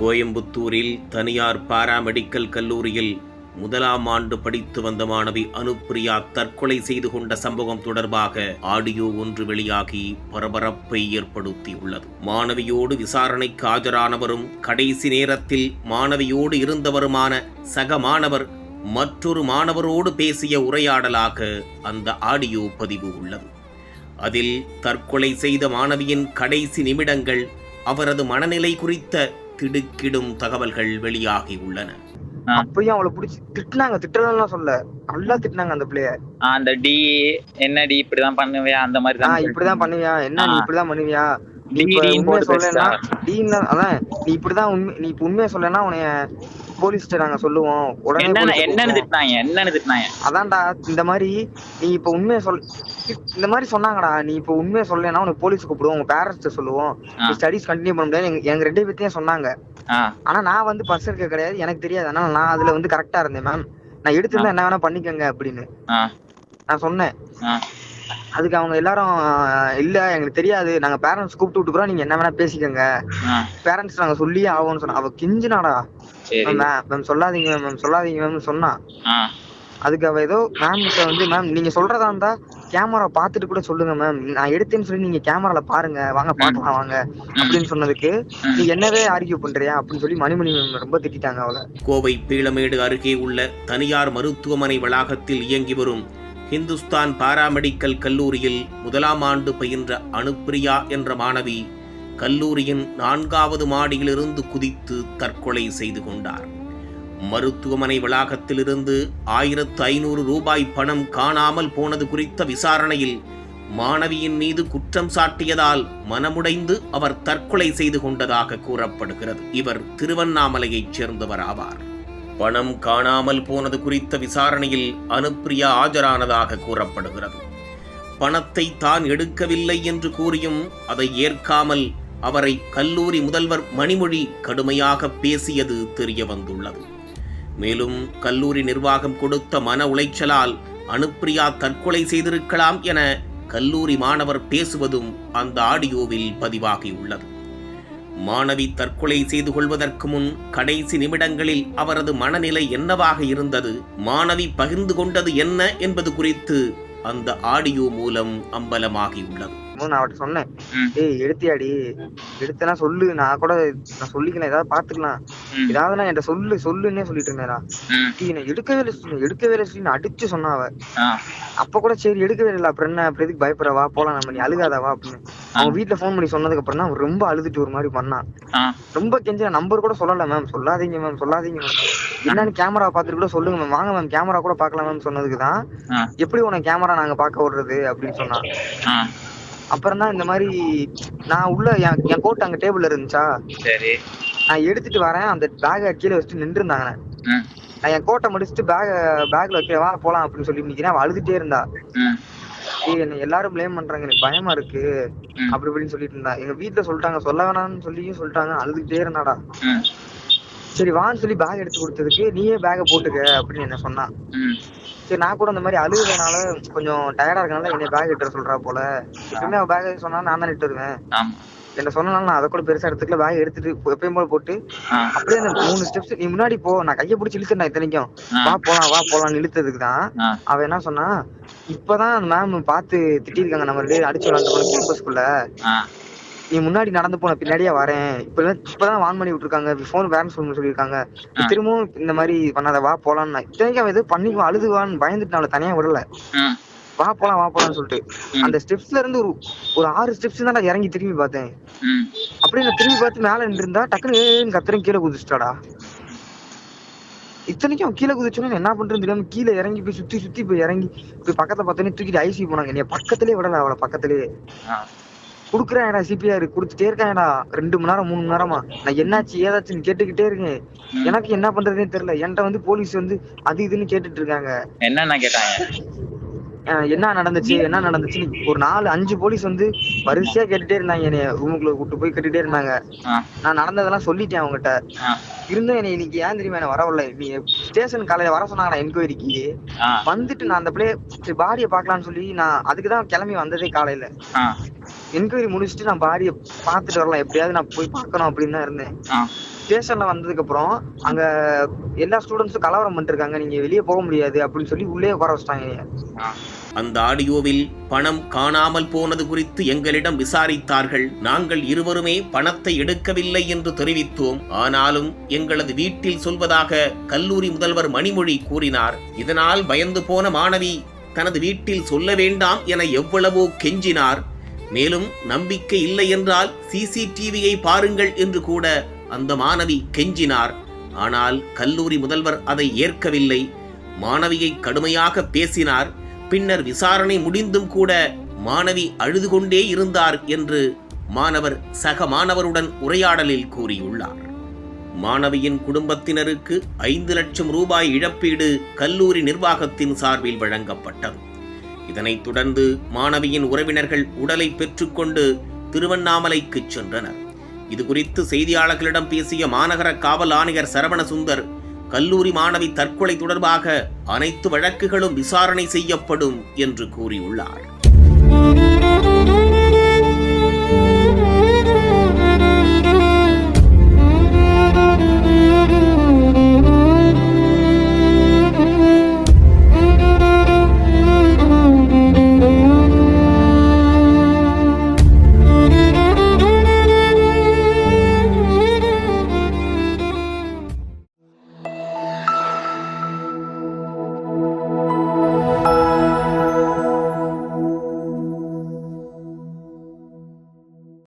கோயம்புத்தூரில் தனியார் பாராமெடிக்கல் கல்லூரியில் முதலாம் ஆண்டு படித்து வந்த மாணவி அனுப்பிரியா தற்கொலை செய்து கொண்ட சம்பவம் தொடர்பாக ஆடியோ ஒன்று வெளியாகி பரபரப்பை ஏற்படுத்தியுள்ளது. மாணவியோடு விசாரணைக்கு ஆஜரானவரும் கடைசி நேரத்தில் மாணவியோடு இருந்தவருமான சக மாணவர் மற்றொரு மாணவரோடு பேசிய உரையாடலாக அந்த ஆடியோ பதிவு உள்ளது. அதில் தற்கொலை செய்த மாணவியின் கடைசி நிமிடங்கள் அவரது மனநிலை குறித்த திடுக்கிடும் தகவல்கள் வெளியாகி உள்ளன. அப்பயும் அவளை புடிச்சு திட்டுனாங்க திட்டலாம் சொல்ல. நல்லா திட்டுனாங்க அந்த பிள்ளைய. அந்த டி என்ன டி இப்படிதான் பண்ணுவியா? அந்த மாதிரி இப்படிதான் பண்ணுவியா? என்ன நீ. இப்படிதான் பண்ணுவியா? டின்னு உண்மையை போட்டு சொல்லலைன்னா பேசுறா. டீன் அதான் நீ இப்படிதான் உண்மை நீ இப்ப உண்மையை சொல்லலைன்னா உன்னைய போலீஸ்ட்ட நாங்க சொல்லுவோம். உடனே என்னன்னு police என்னன்னு கூப்பிடுவோம். திட்டினாங்க என்னன்னு திட்டினாங்க? அதான்டா இந்த மாதிரி நீ இப்ப உண்மையை சொல் இந்த மாதிரி சொன்னாங்கடா நீ இப்ப உண்மையை சொல்லலைன்னா உனக்கு போலீஸ் கூப்பிடுவோம் உங்க பேரண்ட்ஸ் சொல்லுவோம். ஸ்டடிஸ் கண்டினியூ பண்ண முடியாது எங்க- ரெண்டு பேர்த்தையும் சொன்னாங்க. ஆனா நான் வந்து பர்ஸ் இருக்க கிடையாது எனக்கு தெரியாது. அதனால நான் அதுல வந்து கரெக்டா இருந்தேன் மேம் நான் எடுத்திருந்தா என்ன வேணா பண்ணிக்கங்க அப்படின்னு. நான் சொன்னேன். அதுக்கு அவங்க எல்லாரும் "ஆஹ், இல்ல எங்களுக்கு தெரியாது. நாங்க பேரண்ட்ஸ் கூப்பிட்டு விட்டுக்குறோம். நீங்க என்ன வேணா பேசிக்கங்க. பேரண்ட்ஸ் நாங்க சொல்லியே ஆகும்னு சொன்னா அவ கிஞ்சினாடா. சரி. மேம் சொல்லாதீங்க மேம் சொல்லாதீங்க மேம் சொன்னா. அதுக்கு அவ ஏதோ மேம் கிட்ட வந்து மேம் நீங்க சொல்றதா இருந்தா கேமரா பாத்துட்டு கூட சொல்லுங்க மேம். நான் எடுத்தேன்னு சொல்லி நீங்க கேமரால பாருங்க. வாங்க பாக்கலாம் வாங்க. அப்படின்னு சொன்னதுக்கு நீ என்னவே ஆர்கியூ பண்றியா? அப்படின்னு சொல்லி மணிமணி மேம் ரொம்ப திட்டிட்டாங்க அவளை. கோவை பீளமேடு அருகே உள்ள தனியார் மருத்துவமனை வளாகத்தில் இயங்கி வரும் ஹிந்துஸ்தான் பாராமெடிக்கல் கல்லூரியில் முதலாம் ஆண்டு பயின்ற அனுப்பிரியா என்ற மாணவி கல்லூரியின் நான்காவது மாடியிலிருந்து குதித்து தற்கொலை செய்து கொண்டார். மருத்துவமனை வளாகத்திலிருந்து ஆயிரத்து ஐநூறு ரூபாய் பணம் காணாமல் போனது குறித்த விசாரணையில் மாணவியின் மீது குற்றம் சாட்டியதால் மனமுடைந்து அவர் தற்கொலை செய்து கொண்டதாக கூறப்படுகிறது. இவர் திருவண்ணாமலையைச் சேர்ந்தவர் ஆவார். பணம் காணாமல் போனது குறித்த விசாரணையில் அனுப்பிரியா ஆஜரானதாக கூறப்படுகிறது. பணத்தை தான் எடுக்கவில்லை என்று கூறியும் அதை ஏற்காமல் அவரை கல்லூரி முதல்வர் மணிமொழி கடுமையாக பேசியது தெரிய வந்துள்ளது மேலும் கல்லூரி நிர்வாகம் கொடுத்த மன உளைச்சலால் அனுப்பிரியா தற்கொலை செய்திருக்கலாம் என கல்லூரி மாணவர் பேசுவதும் அந்த ஆடியோவில் பதிவாகியுள்ளது. மாணவி தற்கொலை செய்து கொள்வதற்கு முன் கடைசி நிமிடங்களில் அவரது மனநிலை என்னவாக இருந்தது? மாணவி பகிர்ந்து கொண்டது என்ன என்பது குறித்து அந்த ஆடியோ மூலம் அம்பலமாகியுள்ளது. நான் அவட்ட சொன்னேன். ஏய் எடுத்தியாடி. எடுத்தனா சொல்லு. நான் கூட நான் சொல்லிக்கிறேன். ஏதாவது பாத்துக்கலாம். ஏதாவது நான் என்கிட்ட சொல்லு. சொல்லுன்னே சொல்லிட்டு இருந்தேனா டீ நான் எடுக்கவே இல்லை எடுக்கவே இல்லை சொல்லி. நான் அடிச்சு சொன்னா அவ. ஆஹ் அப்ப கூட சரி எடுக்கவே இல்லை. அப்புறம் என்ன? அப்புறம் எதுக்கு பயப்படுற? வா போலாம். நம்ம நீ அழுகாத வா அப்படின்னு. அவன் வீட்டுல ஃபோன் பண்ணி சொன்னதுக்கு அப்புறம் தான் ரொம்ப அழுதுட்டு ஒரு மாதிரி பண்ணான். ரொம்ப கெஞ்ச நம்பர் கூட சொல்லல மேம் சொல்லாதீங்க மேம் சொல்லாதீங்க மேம் என்னன்னு கேமரா பாத்துட்டு கூட சொல்லுங்க மேம் வாங்க மேம் கேமரா கூட பார்க்கலாம் மேம் சொன்னதுக்கு தான். எப்படி உனக்கு கேமரா நாங்க பார்க்க விடுறது? அப்படின்னு சொன்னான். அப்புறம் தான் இந்த மாதிரி நான் உள்ள என் கோட் அங்க டேபிள்ல இருந்துச்சா? சரி. நான் எடுத்துட்டு வரேன். அந்த பேக்கை கீழே வச்சுட்டு நின்று இருந்தாங்க நான் என் கோட்டை முடிச்சுட்டு பேக பேக்ல வைக்க வா போலாம் அப்படின்னு சொல்லி நிக்கிறேன். அவ அழுதுட்டே இருந்தா. என்ன எல்லாரும் ப்ளேம் பண்றாங்க. எனக்கு பயமா இருக்கு. அப்படி இப்படின்னு சொல்லிட்டு இருந்தா. எங்க வீட்ல சொல்லிட்டாங்க. சொல்ல வேணாம்னு சொல்லியும் சொல்லிட்டாங்க. அழுதுகிட்டே இருந்தாடா. சரி வான்னு சொல்லி பேக் எடுத்து கொடுத்ததுக்கு நீயே பேக்கை போட்டுக்க அப்படின்னு என்ன சொன்னான் ம். சரி நான் கூட இந்த மாதிரி அழுகுறதுனால கொஞ்சம் டயர்டா இருக்கனால என்னை பேக் எடுத்து சொல்றா போல. எப்பவுமே அவ பேக் சொன்னா நான் தான் ஆமா. என்ன சொன்னாலும் நான் அதை கூட பெருசா எடுத்துக்கல. பேக் எடுத்துட்டு எப்பயும் போல போட்டு அப்படியே அந்த மூணு ஸ்டெப்ஸ் நீ முன்னாடி போ. நான் கையை பிடிச்சி இழுத்தேன் இத்தனைக்கும். வா போலாம் வா போலாம்னு இழுத்ததுக்கு தான் ஆஹ் அவ என்ன சொன்னா இப்பதான் மேம் பார்த்து திட்டிருக்காங்க நம்ம ரெண்டு அடிச்சு விளாண்டு கேம்பஸ்குள்ள ஆஹ் நீ முன்னாடி நடந்து போன பின்னாடியே வரேன். இப்ப இப்பதான் வான் பண்ணி விட்டுருக்காங்க. போன் பேரண்ட்ஸ் ஃபோன் சொல்லியிருக்காங்க. நீ. திரும்பவும் இந்த மாதிரி பண்ணாத வா போலான்னு இத்தனைக்கும் அவன் எதுவும் பண்ணி அழுதுவான்னு பயந்துட்டு அவளை தனியா விடல. வா போலாம் வா போலாம்னு சொல்லிட்டு. அந்த ஸ்டெப்ஸ்ல இருந்து ஒரு ஒரு ஆறு ஸ்டெப்ஸ் தான் நான் இறங்கி திரும்பி பார்த்தேன். அப்படியே நான் திரும்பி பார்த்து மேல நின்றுருந்தா டக்குனு ஏன்னு கத்துறேன் கீழே குதிச்சிட்டாடா. இத்தனைக்கும் அவன் கீழே குதிச்சோன்னு என்ன பண்றேன்னு தெரியாம கீழே இறங்கி போய் சுத்தி சுத்தி போய் இறங்கி போய் பக்கத்துல பார்த்தோன்னே தூக்கிட்டு ஐசி போனாங்க. என்னைய பக்கத்துலயே விடல அவளை பக்கத்துலயே குடுக்குறாங்கடா சிபிஆர் குடுத்துட்டே இருக்காங்கடா ரெண்டு மணி நேரம் மூணு மணி நேரமா? நான் என்னாச்சு ஏதாச்சுன்னு கேட்டுக்கிட்டே இருக்கேன். எனக்கு என்ன பண்றதுனே தெரியல. என்கிட்ட வந்து போலீஸ் வந்து அது இதுன்னு கேட்டுட்டு இருக்காங்க. என்னென்ன கேட்டாங்க? என்ன நடந்துச்சு என்ன நடந்துச்சு ஒரு நாலு அஞ்சு போலீஸ் வந்து வரிசையா கேட்டுட்டே இருந்தாங்க. என்னைய ரூமுக்குள்ள கூட்டு போய் கேட்டுட்டே இருந்தாங்க. நான் நடந்ததெல்லாம் சொல்லிட்டேன் அவங்ககிட்ட. இருந்தும் என்னை இன்னைக்கு ஏன் தெரியுமா என்ன வரவில்லை? நீ ஸ்டேஷன் காலையில வர சொன்னாங்கடா என்கொயரிக்கு வந்துட்டு நான் அந்த பிள்ளைய பாடியை பார்க்கலாம்னு சொல்லி நான் அதுக்கு தான் கிளம்பி வந்ததே காலையில. என்கொயரி முடிச்சுட்டு நான் பாடியை பார்த்துட்டு வரலாம். எப்படியாவது நான் போய் பார்க்கணும் அப்படின்னு தான் இருந்தேன். ஸ்டேஷன்ல வந்ததுக்கு அப்புறம் அங்க எல்லா ஸ்டூடெண்ட்ஸும் கலவரம் பண்ணிருக்காங்க. நீங்க வெளியே போக முடியாது அப்படின்னு சொல்லி உள்ளே உட்கார வச்சிட்டாங்க அந்த ஆடியோவில் பணம் காணாமல் போனது குறித்து எங்களிடம் விசாரித்தார்கள். நாங்கள் இருவருமே பணத்தை எடுக்கவில்லை என்று தெரிவித்தோம். ஆனாலும் எங்களது வீட்டில் சொல்வதாக கல்லூரி முதல்வர் மணிமொழி கூறினார். இதனால் பயந்து போன மாணவி தனது வீட்டில் சொல்ல வேண்டாம் என எவ்வளவோ கெஞ்சினார். மேலும் நம்பிக்கை இல்லை என்றால் சிசிடிவியை பாருங்கள் என்று கூட அந்த மாணவி கெஞ்சினார். ஆனால் கல்லூரி முதல்வர் அதை ஏற்கவில்லை. மாணவியை கடுமையாக பேசினார். பின்னர் விசாரணை முடிந்தும் கூட மாணவி அழுது கொண்டே இருந்தார் என்று மாணவர் சக மாணவருடன் உரையாடலில் கூறியுள்ளார். மாணவியின் குடும்பத்தினருக்கு ஐந்து லட்சம் ரூபாய் இழப்பீடு கல்லூரி நிர்வாகத்தின் சார்பில் வழங்கப்பட்டது. இதனைத் தொடர்ந்து மாணவியின் உறவினர்கள் உடலை பெற்றுக்கொண்டு திருவண்ணாமலைக்கு சென்றனர். இது குறித்து செய்தியாளர்களிடம் பேசிய மாநகர காவல் ஆணையர் சரவணசுந்தர் கல்லூரி மாணவி தற்கொலை தொடர்பாக அனைத்து வழக்குகளும் விசாரணை செய்யப்படும் என்று கூறியுள்ளார்.